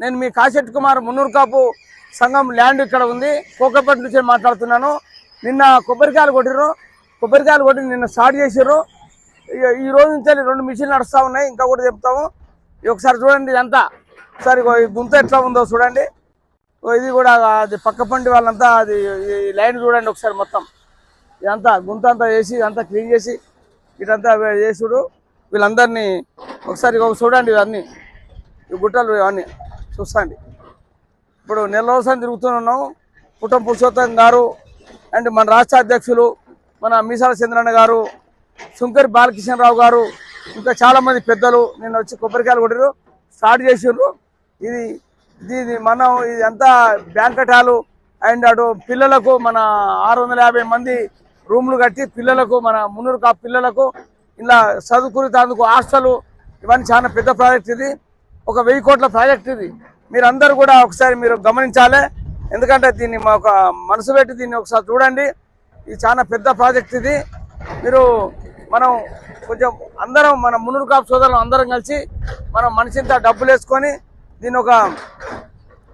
నేను మీ కాశెట్ కుమార్ మున్నూరు కాపు సంఘం ల్యాండ్ ఇక్కడ ఉంది. కోకపేట నుంచి మాట్లాడుతున్నాను. నిన్న కొబ్బరికాయలు కొట్టిర్రు. కొబ్బరికాయలు కొట్టి నిన్న స్టార్ట్ చేసిర్రు. ఇక ఈ రోజు నుంచి రెండు మిషన్లు నడుస్తూ ఉన్నాయి. ఇంకా కూడా చెప్తాము. ఒకసారి చూడండి ఇదంతా ఒకసారి గుంత ఎట్లా ఉందో చూడండి. ఇది కూడా అది పక్క పండి వాళ్ళంతా అది ఈ లైన్ చూడండి ఒకసారి మొత్తం. ఇదంతా గుంత అంతా వేసి ఇదంతా క్లీన్ చేసి ఇదంతా చేసుడు. వీళ్ళందరినీ ఒకసారి ఇగో చూడండి ఇవన్నీ. ఈ గుట్టలు ఇవన్నీ. చూస్తాండి. ఇప్పుడు నెల రోజులు తిరుగుతున్నాం పుట్టం పురుషోత్తం గారు అండ్ మన రాష్ట్ర అధ్యక్షులు మన మీసాల చంద్రన్న గారు శంకర్ బాలకిషన్రావు గారు ఇంకా చాలామంది పెద్దలు నిన్న వచ్చి కొబ్బరికాయలు కొట్టారు స్టార్ట్ చేసిండ్రు. ఇది ఇది మనం ఇది అంతా బ్యాంకెట్ అండ్ అటు పిల్లలకు మన ఆరు వందల యాభై మంది రూమ్లు కట్టి పిల్లలకు మన మున్నూరు కా పిల్లలకు ఇలా చదువుకుని తాందుకు హాస్టల్ ఇవన్నీ చాలా పెద్ద ప్రాజెక్ట్ ఇది. ఒక వెయ్యి కోట్ల ప్రాజెక్ట్ ఇది. మీరందరూ కూడా ఒకసారి మీరు గమనించాలి. ఎందుకంటే దీన్ని మా ఒక మనసు పెట్టి దీన్ని ఒకసారి చూడండి. ఇది చాలా పెద్ద ప్రాజెక్ట్ ఇది. మీరు మనం కొంచెం అందరం మన మునురు కాపు సోదరులు అందరం కలిసి మనం మనిషింత డబ్బులు వేసుకొని దీన్ని ఒక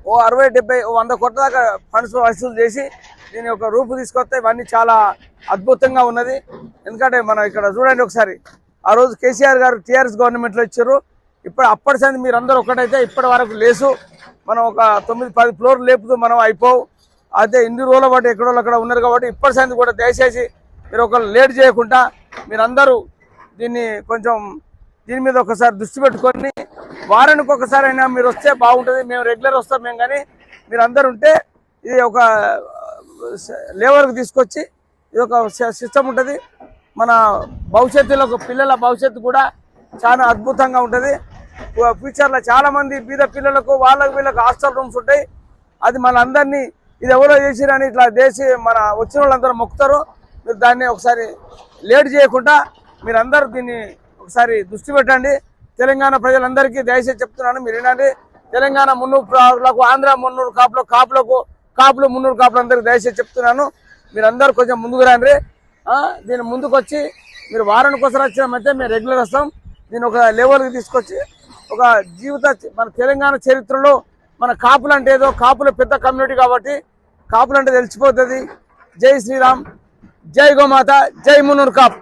ఓ అరవై డెబ్బై ఓ వంద కోట్ల దాకా ఫండ్స్ వసూలు చేసి దీని ఒక రూపు తీసుకొస్తే ఇవన్నీ చాలా అద్భుతంగా ఉన్నది. ఎందుకంటే మనం ఇక్కడ చూడండి ఒకసారి. ఆ రోజు కేసీఆర్ గారు టీఆర్ఎస్ గవర్నమెంట్లో ఇచ్చారు. ఇప్పుడు అప్పటి సంది మీరు అందరు ఒకటైతే ఇప్పటి వరకు లేసు. మనం ఒక తొమ్మిది పది ఫ్లోర్లు లేపుతూ మనం అయిపోవు. అయితే ఇన్ని రోజుల పాటు ఎక్కడో అక్కడ ఉన్నారు కాబట్టి ఇప్పటి సంది కూడా దయచేసి మీరు ఒక లేట్ చేయకుండా మీరందరూ దీన్ని కొంచెం దీని మీద ఒకసారి దృష్టి పెట్టుకొని వారానికి ఒకసారి అయినా మీరు వస్తే బాగుంటుంది. మేము రెగ్యులర్ వస్తాం మేము కానీ మీరు అందరు ఉంటే ఇది ఒక లేవర్కి తీసుకొచ్చి ఇది ఒక సిస్టమ్ ఉంటుంది. మన భవిష్యత్తులో పిల్లల భవిష్యత్తు కూడా చాలా అద్భుతంగా ఉంటుంది. ఫ్యూచర్లో చాలా మంది బీద పిల్లలకు వాళ్ళకు వీళ్ళకి హాస్టల్ రూమ్స్ ఉంటాయి. అది మన అందరినీ ఇది ఎవరో చేసిరని ఇట్లా దేశీ మన వచ్చిన వాళ్ళందరూ మొక్కుతారు. మీరు దాన్ని ఒకసారి లేట్ చేయకుండా మీరందరూ దీన్ని ఒకసారి దృష్టి పెట్టండి. తెలంగాణ ప్రజలందరికీ దయచేసి చెప్తున్నాను మీరు వినండి. తెలంగాణ మున్నూరు కాపులకు ఆంధ్ర మున్నూరు కాపులకు కాపులకు కాపులు మున్నూరు కాపులు అందరికీ దయచేసి చెప్తున్నాను. మీరందరూ కొంచెం ముందుకు రండి. దీన్ని దీని ముందుకు వచ్చి మీరు వారానికి ఒకసారి వచ్చినామైతే మేము రెగ్యులర్ వస్తాం. దీన్ని ఒక లెవెల్కి తీసుకొచ్చి ఒక జీవిత మన తెలంగాణ చరిత్రలో మన కాపులు అంటే ఏదో కాపులు పెద్ద కమ్యూనిటీ కాబట్టి కాపులు అంటే తెలిసిపోతుంది. జై శ్రీరామ్ జై గోమాత జై మున్నూరు కాపు.